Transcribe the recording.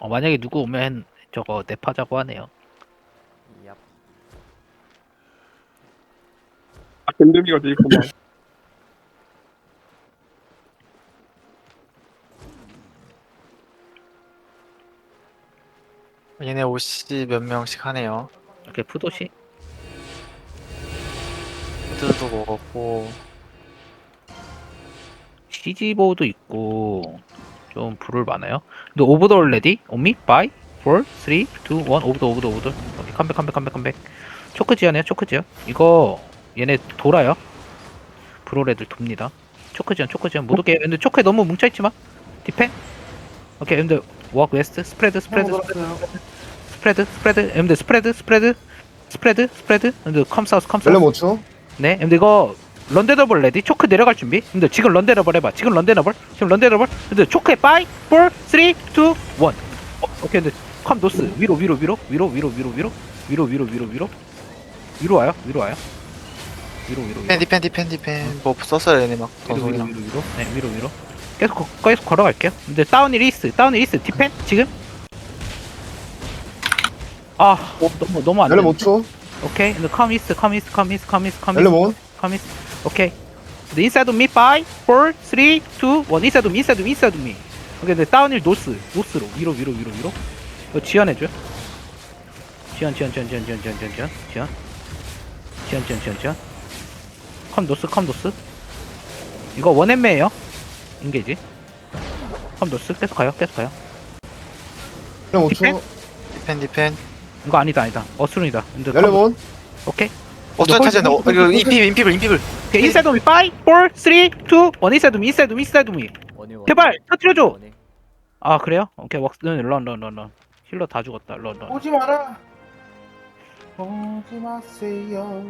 어, 만약에 누구 오면 저거 냅하자고 하네요. 얍. 아, gend음이가 돼 있구만. 얘네 옷이 몇 명씩 하네요. 이렇게 푸도시? 푸드도 먹었고 CG보도 있고 좀 불을 많아요. 근데 오브돌 레디? 온미? 바이? 4, 3, 2, 1 오브돌 오브돌 오브돌 오케이 컴백 컴백 컴백 컴백 초크 지연이야 초크 지연. 이거 얘네 돌아요. 브롤 애들 돕니다. 초크 지연 초크 지연. 못 오게 근데 초크에 너무 뭉쳐있지마. 디펜. 오케이 근데 워크 웨스트 스프레드 스프레드 스프레드 스프레드 근데 스프레드 스프레드 스프레드 스프레드 근데 컴 사우스 컴 사우스 멜레 못 쳐. 네, 근데 이거 런데더블 레디 초크 내려갈 준비. 근데 지금 런데더블 해봐. 지금 런데더블. 지금 런데더블. 근데 초크에 5, 4, 3, 2, 1. 어, 오케이, 근데 컴 노스 위로 위로 위로 위로 위로 위로 위로 위로 위로 위로 위로 위로 와요. 위로 와요. 위로 위로 위로. 디펜 디 펜 디 펜 디 펜 뭐 썼어요 얘네 막 위로 위로 위로 위로. 네, 위로 위로. 계속 거, 계속 걸어갈게요. 근데 다운이 리스, 다운이 리스, 디펜 지금. 아, 너무 너무 안 돼. 멜레 못 쳐. 오케이, 근데 컴 이스, 컴 이스, 컴 이스, 컴 이스, 컴 이스. 못. The inside of me, 5, 4, 3, 2, 1. Inside of me, inside of me, inside of me. 오케이, 근데 다운힐 노스, 노스로 위로, 위로, 위로, 위로. 이거 지연해 줘. 지연, 지연, 지연, 지연, 지연, 지연, 지연, 지연, 지연, 지연, 지연, 지연, 지연. 컴 노스, 컴 노스. 이거 원앤매예요. 인게이지. 컴 노스, 계속 가요, 계속 가요. 못 쳐. 디펜? 디펜 디펜 이거 아니다, 아니다. 근데 컴- 못. 오케이. 어쩌 홀- 타지 홀- 인피블 인피블 인피블 오케이, of me, 5, 4, 3, 2, 1. Inside of me, inside of me, inside of me. 제발, 터트려줘. 아 그래요? 오케이 웍스는 런런런런 힐러 다 죽었다 런런 오지 마라. 오지 마세요.